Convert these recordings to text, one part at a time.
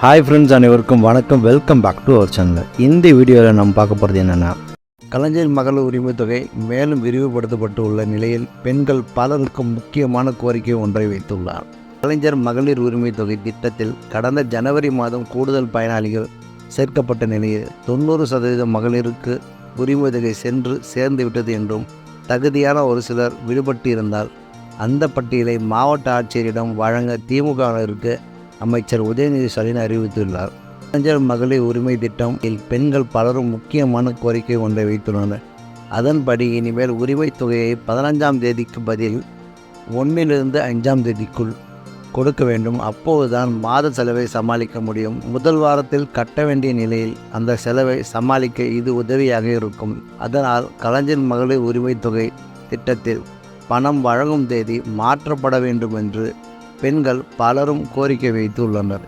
Hi friends அனைவருக்கும் வணக்கம். Welcome back to our channel இந்த வீடியோவில் நம்ம பார்க்க போகிறது என்னென்னா கலைஞர் மகளிர் உரிமை தொகை மேலும் விரிவுபடுத்தப்பட்டு உள்ள நிலையில் பெண்கள் பலருக்கும் முக்கியமான கோரிக்கை ஒன்றை வைத்துள்ளார். கலைஞர் மகளிர் உரிமைத் தொகை திட்டத்தில் கடந்த ஜனவரி மாதம் கூடுதல் பயனாளிகள் சேர்க்கப்பட்ட நிலையில் தொண்ணூறு சதவீத மகளிருக்கு உரிமை தொகை சென்று சேர்ந்து விட்டது என்றும் தகுதியான ஒரு சிலர் விடுபட்டு இருந்தால் அந்த பட்டியலை மாவட்ட ஆட்சியரிடம் வழங்க திமுகவினருக்கு அமைச்சர் உதயநிதி ஸ்டாலின் அறிவித்துள்ளார். இளைஞர் மகளிர் உரிமை திட்டம் இல் பெண்கள் பலரும் முக்கியமான கோரிக்கை ஒன்றை வைத்துள்ளனர். அதன்படி இனிமேல் உரிமைத் தொகையை பதினஞ்சாம் தேதிக்கு பதில் ஒன்றிலிருந்து அஞ்சாம் தேதிக்குள் கொடுக்க வேண்டும். அப்போதுதான் மாத செலவை சமாளிக்க முடியும். முதல் வாரத்தில் கட்ட வேண்டிய நிலையில் அந்த செலவை சமாளிக்க இது உதவியாக இருக்கும். அதனால் கலைஞர் மகளிர் உரிமை தொகை திட்டத்தில் பணம் வழங்கும் தேதி மாற்றப்பட வேண்டும் என்று பெண்கள் பலரும் கோரிக்கை வைத்துள்ளனர்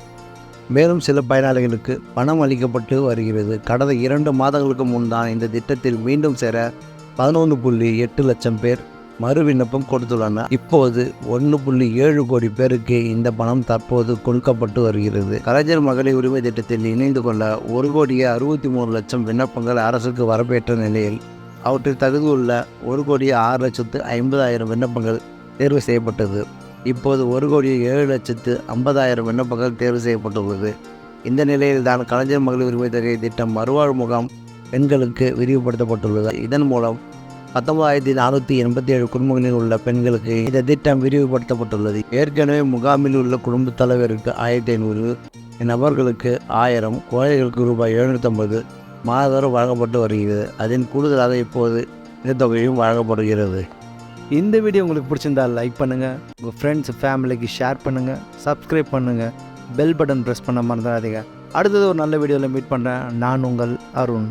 மேலும் சில பயனாளிகளுக்கு பணம் அளிக்கப்பட்டு வருகிறது. கடந்த இரண்டு மாதங்களுக்கு முன்தான் இந்த திட்டத்தில் மீண்டும் சேர பதினொன்று புள்ளி எட்டு லட்சம் பேர் மறு விண்ணப்பம் கொடுத்துள்ளனர். இப்போது ஒன்று புள்ளி ஏழு கோடி பேருக்கு இந்த பணம் தற்போது கொடுக்கப்பட்டு வருகிறது. கலைஞர் மகளிர் உரிமை திட்டத்தில் இணைந்து கொள்ள ஒரு கோடியே அறுபத்தி மூணு லட்சம் விண்ணப்பங்கள் அரசுக்கு வரப்பேற்ற நிலையில் அவற்றில் தகுதியுள்ள ஒரு கோடியே ஆறு லட்சத்து ஐம்பதாயிரம் விண்ணப்பங்கள் தேர்வு செய்யப்பட்டது. இப்போது ஒரு கோடியே ஏழு லட்சத்து ஐம்பதாயிரம் விண்ணப்பங்கள் தேர்வு செய்யப்பட்டுள்ளது. இந்த நிலையில் தான் கலைஞர் மகளிர் உரிமை தொகை திட்டம் மறுவாழ் முகாம் பெண்களுக்கு விரிவுபடுத்தப்பட்டுள்ளது. இதன் மூலம் பத்தொன்பதாயிரத்தி நானூற்றி எண்பத்தி ஏழு குடும்பங்களில் உள்ள பெண்களுக்கு இந்த திட்டம் விரிவுபடுத்தப்பட்டுள்ளது. ஏற்கனவே முகாமில் உள்ள குடும்பத் தலைவருக்கு ஆயிரத்தி ஐநூறு நபர்களுக்கு ஆயிரம் குழந்தைகளுக்கு ரூபாய் எழுநூற்றம்பது மாதவரம் வழங்கப்பட்டு வருகிறது. அதன் கூடுதலாக இப்போது இந்த தொகையும் வழங்கப்படுகிறது. இந்த வீடியோ உங்களுக்கு பிடிச்சிருந்தா லைக் பண்ணுங்கள் உங்கள் ஃப்ரெண்ட்ஸ் ஃபேமிலிக்கு ஷேர் பண்ணுங்கள் சப்ஸ்கிரைப் பண்ணுங்கள் பெல் பட்டன் ப்ரெஸ் பண்ண மறந்துடாதீங்க. அடுத்தது ஒரு நல்ல வீடியோவில் மீட் பண்ணுறேன் நான் உங்கள் அருண்.